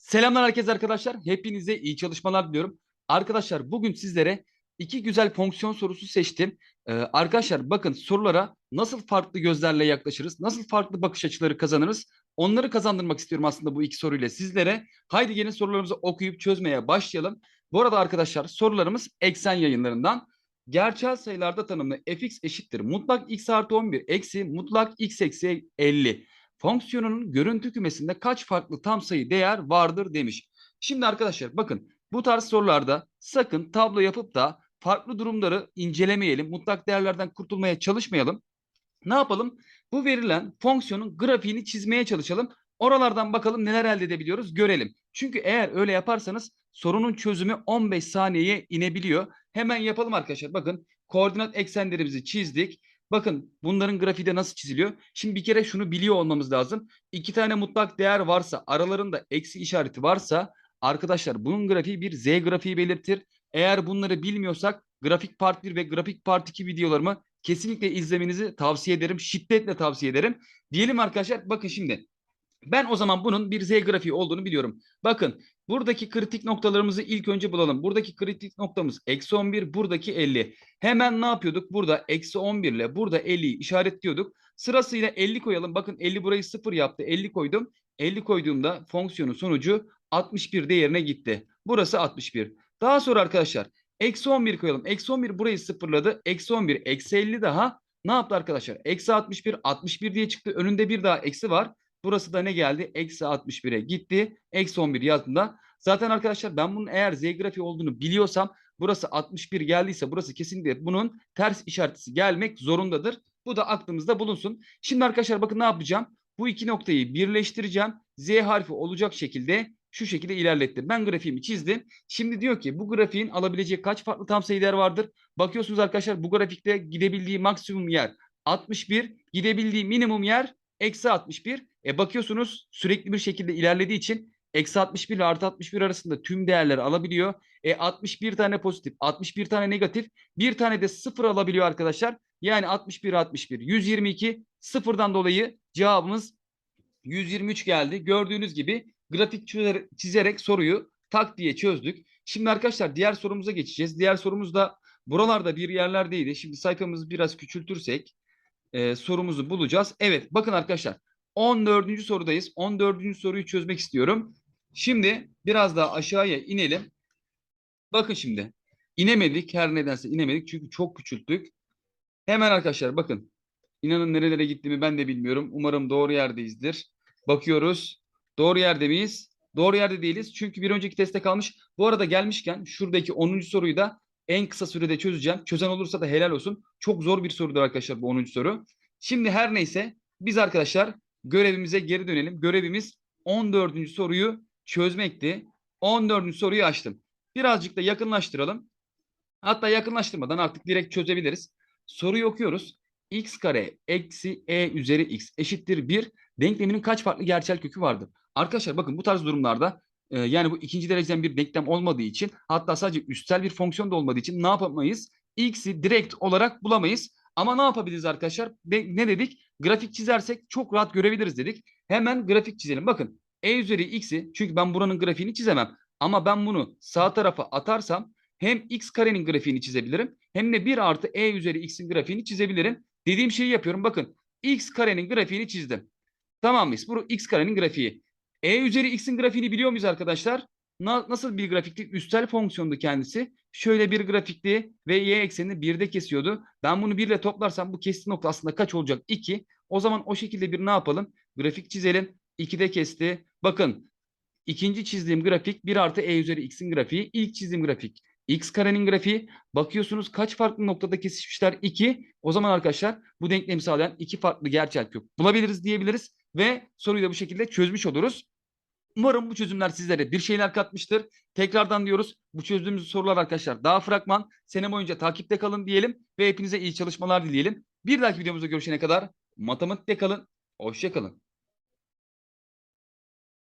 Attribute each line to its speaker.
Speaker 1: Selamlar herkese arkadaşlar. Hepinize iyi çalışmalar diliyorum. Arkadaşlar bugün sizlere iki güzel fonksiyon sorusu seçtim. Ee, arkadaşlar bakın sorulara nasıl farklı gözlerle yaklaşırız, nasıl farklı bakış açıları kazanırız onları kazandırmak istiyorum aslında bu iki soruyla sizlere. Haydi gelin sorularımızı okuyup çözmeye başlayalım. Bu arada arkadaşlar sorularımız eksen yayınlarından. Gerçel sayılarda tanımlı fx eşittir mutlak x artı 11 eksi mutlak x eksi 50 fonksiyonunun görüntü kümesinde kaç farklı tam sayı değer vardır demiş. Şimdi arkadaşlar bakın bu tarz sorularda sakın tablo yapıp da farklı durumları incelemeyelim. Mutlak değerlerden kurtulmaya çalışmayalım. Ne yapalım? Bu verilen fonksiyonun grafiğini çizmeye çalışalım. Oralardan bakalım neler elde edebiliyoruz görelim. Çünkü eğer öyle yaparsanız sorunun çözümü 15 saniyeye inebiliyor. Hemen yapalım arkadaşlar. Bakın koordinat eksenlerimizi çizdik. Bakın bunların grafiği de nasıl çiziliyor? Şimdi bir kere şunu biliyor olmamız lazım. İki tane mutlak değer varsa aralarında eksi işareti varsa arkadaşlar bunun grafiği bir z grafiği belirtir. Eğer bunları bilmiyorsak grafik part 1 ve grafik part 2 videolarımı kesinlikle izlemenizi tavsiye ederim. Şiddetle tavsiye ederim. Diyelim arkadaşlar bakın şimdi ben o zaman bunun bir z grafiği olduğunu biliyorum. Bakın buradaki kritik noktalarımızı ilk önce bulalım. Buradaki kritik noktamız eksi 11, buradaki 50. Hemen ne yapıyorduk? Burada eksi 11 ile burada 50'yi işaretliyorduk. Sırasıyla 50 koyalım. Bakın 50 burayı 0 yaptı. 50 koydum. 50 koyduğumda fonksiyonun sonucu 61 değerine gitti. Burası 61. Daha sonra arkadaşlar eksi 11 koyalım. Eksi 11 burayı sıfırladı. Eksi 11 eksi 50 daha ne yaptı arkadaşlar? Eksi 61 61 diye çıktı. Önünde bir daha eksi var. Burası da ne geldi? Eksi 61'e gitti. Eksi 11 yazdığında. Zaten arkadaşlar ben bunun eğer z grafiği olduğunu biliyorsam burası 61 geldiyse burası kesinlikle bunun ters işaretisi gelmek zorundadır. Bu da aklımızda bulunsun. Şimdi arkadaşlar bakın ne yapacağım? Bu iki noktayı birleştireceğim. Z harfi olacak şekilde şu şekilde ilerlettim. Ben grafiğimi çizdim. Şimdi diyor ki bu grafiğin alabileceği kaç farklı tam sayı değer vardır? Bakıyorsunuz arkadaşlar bu grafikte gidebildiği maksimum yer 61, gidebildiği minimum yer eksi 61. E bakıyorsunuz sürekli bir şekilde ilerlediği için eksi 61 ile artı 61 arasında tüm değerleri alabiliyor. E 61 tane pozitif, 61 tane negatif, bir tane de sıfır alabiliyor arkadaşlar. Yani 61 61 122 sıfırdan dolayı cevabımız 123 geldi. Gördüğünüz gibi grafik çizer- çizerek soruyu tak diye çözdük. Şimdi arkadaşlar diğer sorumuza geçeceğiz. Diğer sorumuz da buralarda bir yerlerdeydi. Şimdi sayfamızı biraz küçültürsek e, sorumuzu bulacağız. Evet bakın arkadaşlar 14. sorudayız. 14. soruyu çözmek istiyorum. Şimdi biraz daha aşağıya inelim. Bakın şimdi. İnemedik. Her nedense inemedik. Çünkü çok küçülttük. Hemen arkadaşlar bakın. İnanın nerelere gittiğimi ben de bilmiyorum. Umarım doğru yerdeyizdir. Bakıyoruz. Doğru yerde miyiz? Doğru yerde değiliz. Çünkü bir önceki teste kalmış. Bu arada gelmişken şuradaki 10. soruyu da en kısa sürede çözeceğim. Çözen olursa da helal olsun. Çok zor bir sorudur arkadaşlar bu 10. soru. Şimdi her neyse biz arkadaşlar görevimize geri dönelim. Görevimiz 14. soruyu çözmekti. 14. soruyu açtım. Birazcık da yakınlaştıralım. Hatta yakınlaştırmadan artık direkt çözebiliriz. Soruyu okuyoruz. x kare eksi e üzeri x eşittir 1 denkleminin kaç farklı gerçel kökü vardır? Arkadaşlar bakın bu tarz durumlarda e, yani bu ikinci dereceden bir denklem olmadığı için hatta sadece üstel bir fonksiyon da olmadığı için ne yapamayız? X'i direkt olarak bulamayız. Ama ne yapabiliriz arkadaşlar? Ne dedik? Grafik çizersek çok rahat görebiliriz dedik. Hemen grafik çizelim. Bakın e üzeri x'i çünkü ben buranın grafiğini çizemem. Ama ben bunu sağ tarafa atarsam hem x karenin grafiğini çizebilirim hem de 1 artı e üzeri x'in grafiğini çizebilirim. Dediğim şeyi yapıyorum. Bakın x karenin grafiğini çizdim. Tamam mıyız? Bu x karenin grafiği. E üzeri x'in grafiğini biliyor muyuz arkadaşlar? Na- nasıl bir grafikti? Üstel fonksiyondu kendisi. Şöyle bir grafikti ve y eksenini 1'de kesiyordu. Ben bunu 1 ile toplarsam bu kesti nokta aslında kaç olacak? 2. O zaman o şekilde bir ne yapalım? Grafik çizelim. 2'de kesti. Bakın ikinci çizdiğim grafik 1 artı e üzeri x'in grafiği. İlk çizdiğim grafik x karenin grafiği. Bakıyorsunuz kaç farklı noktada kesişmişler? 2. O zaman arkadaşlar bu denklemi sağlayan iki farklı gerçel kök bulabiliriz diyebiliriz. Ve soruyu da bu şekilde çözmüş oluruz. Umarım bu çözümler sizlere bir şeyler katmıştır. Tekrardan diyoruz bu çözdüğümüz sorular arkadaşlar daha fragman. Sene boyunca takipte kalın diyelim ve hepinize iyi çalışmalar dileyelim. Bir dahaki videomuzda görüşene kadar matematikte kalın. Hoşça kalın.